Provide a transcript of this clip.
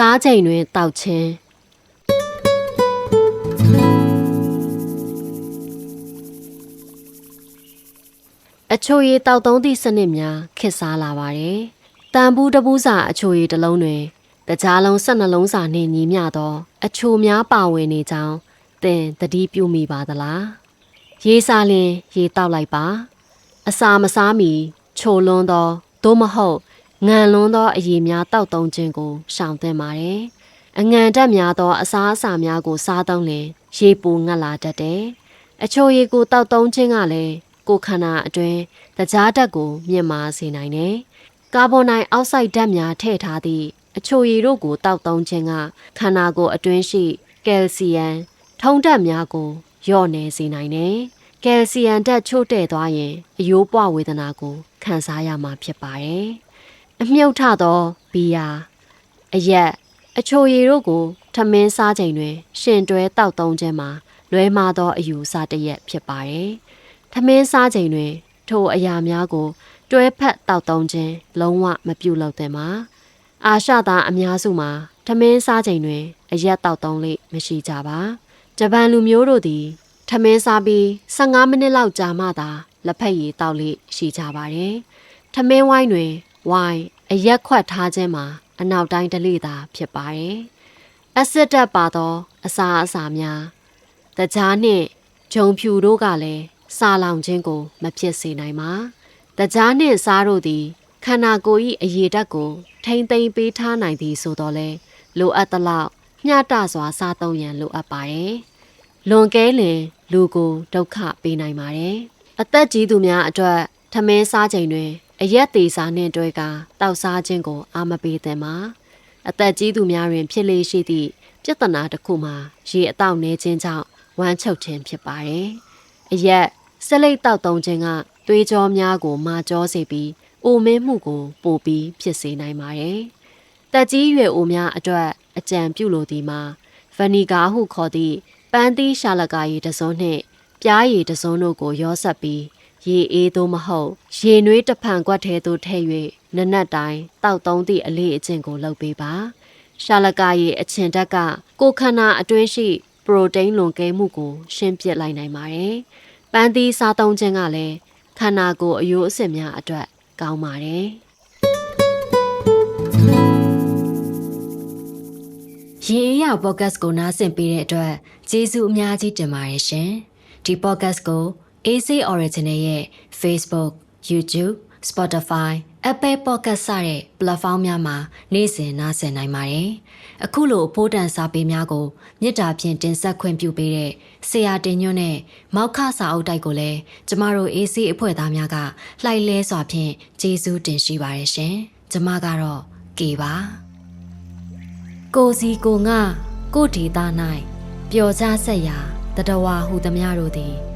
စားချိန်တွင်တောက်ခြင်းအချိုရည်တောက်သုံးသည့်စနစ်များခေတ်စားလာပါတယ်။တန်ဘူးတပူးစာအချိုရည်တစ်လုံးတွင်တကြားလုံး၁၂လုံးစာနှင့်ညီမျှသော အချိုများပါဝင်နေကြောင်းသင်သတိပြုမိပါသလား။ရေးစားလင်ရေတောက်လိုက်ပါ။အစာမစားမီချိုလွန်းသောသို့မဟုတ် ငံလွန်းသောအရည်များတောက်သုံးခြင်းကိုရှောင်သင့်ပါတယ်။အငံတက်များသောအစားအစာများကိုစားသုံးလင်ရေပူငတ်လာတတ်တယ်။အချိုရည်ကိုတောက်သုံးခြင်းကလည်းကိုယ်ခန္ဓာအတွင်းတကြားဓာတ်ကိုမြင့်မာစေနိုင်တယ်။ကာဗွန်ဒိုင်အောက်ဆိုက်ဓာတ်များထည့်ထားသည့်အချိုရည်တို့ကိုတောက်သုံးခြင်းကခန္ဓာကိုယ်အတွင်းရှိကယ်လ်ဆီယမ်ထုံးဓာတ်များကိုလျော့နေစေနိုင်တယ်။ကယ်လ်ဆီယမ်ဓာတ်ချို့တဲ့သွားရင်အယိုးပွဝေဒနာကိုခံစားရမှာဖြစ်ပါတယ်။ အမြုပ်ထသောဘီယာအရက်အချိုရည်တို့ကိုထမင်းစားချိန်တွင် ရှင်တွဲတောက်သုံးခြင်းမှာလွဲမှားသောအယူအဆတစ်ရက်ဖြစ်ပါတယ်။ထမင်းစားချိန်တွင် ထိုအရာများကို တွဲဖက်တောက်သုံးခြင်းလုံးဝမပြုလုပ်သင့်ပါအာရှသားအများစုမှာထမင်းစားချိန်တွင် အရက်တောက်သုံးလေမရှိကြပါဂျပန်လူမျိုးတို့သည်ထမင်းစားပြီး15မိနစ်လောက်ကြာမှသာလက်ဖက်ရည်တောက်လေရှိကြပါတယ်ထမင်းဝိုင်းတွင်ဝိုင်း အရက်ခွက်ထားခြင်းမှာအနောက်တိုင်းတလေသာဖြစ်ပါတယ်အက်ဆစ်တက်ပါသော အစာအစာများတကြားနှင့်ဂျုံဖြူတို့ကလည်းစားလောင်ခြင်းကို မဖြစ်စေနိုင်ပါတကြားနှင့်စားတို့သည်ခန္ဓာကိုယ်၏အရေးဓာတ်ကို ထိမ့်သိမ်းပေးထားနိုင်သည်ဆိုတော့လေလိုအပ်သလောက်မျှတစွာစားသုံးရန်လိုအပ်ပါတယ်။လွန်ကဲလင်လူကိုဒုက္ခပေးနိုင်ပါတယ်။အသက်ကြီးသူများအတွက်ထမင်းစားချိန်တွင် အရက်သေးစားနှင့်တွဲကတောက်စားခြင်းကိုအာမပေးသင့်ပါ။အသက်ကြီးသူများတွင် ဖြစ်လေရှိသည့်ပြဿနာတစ်ခုမှာရေအတောက်နေခြင်းကြောင့်ဝမ်းချုပ်ခြင်းဖြစ်ပါတယ်။အရက်ဆက်လက်တောက်သုံးခြင်းကသွေးကြောများကို မာကြောစေပြီးအိုမင်းမှုကို ပိုပြီးဖြစ်စေနိုင်ပါတယ်။တက်ကြီးရွယ်အိုများအတွက်အကြံပြုလိုသည်မှာဗနီဂါဟုခေါ်သည့်ပန်းသီးရှာလကာရည်တစုံနှင့်ပြားရည်တစုံတို့ကိုရောဆက်ပြီး ရေအေးသို့မဟုတ်ရေနွေးတဖန်ကွက်ထဲသို့ထည့်၍နနက်တိုင်းတောက်သုံးသည့်အလေးအကျင့်ကိုလုပ်ပေးပါရှာလကာရည်အချင်တက်ကကိုခန္ဓာအတွင်းရှိပရိုတိန်းလွန်ကဲမှုကို ရှင်းပြလိုက်နိုင်ပါတယ်ပန်းသီးစားသုံးခြင်းကလည်းခန္ဓာကိုယ်အယိုးအဆစ်များအတွက်ကောင်းပါတယ်ရေအေးရပေါ့ကတ်ကိုနားဆင်ပေးတဲ့အတွက်ကျေးဇူးအများကြီးတင်ပါတယ်ရှင်ဒီပေါ့ကတ်ကို AC Original ရဲ့ Facebook, YouTube, Spotify, Apple Podcast စတဲ့ platform များမှာနေ့စဉ်နားဆင်နိုင်ပါတယ်။အခုလိုအဖို့တန်စာပေများကိုမြစ်တာဖြင့်တင်ဆက်ခွင့်ပြုပေးတဲ့ဆရာတင်ညွန့်နဲ့မောက်ခစာအုပ်တိုက်ကိုလည်းကျမတို့ AC အဖွဲ့သားများကလှိုက်လဲစွာဖြင့်ကျေးဇူးတင်ရှိပါတယ်ရှင်။ကျမကတော့ကေပါ။ကိုစီကိုငါကိုဒေတာ၌ပျော်ကြဆက်ရာတတဝါဟုသမျှတို့သည်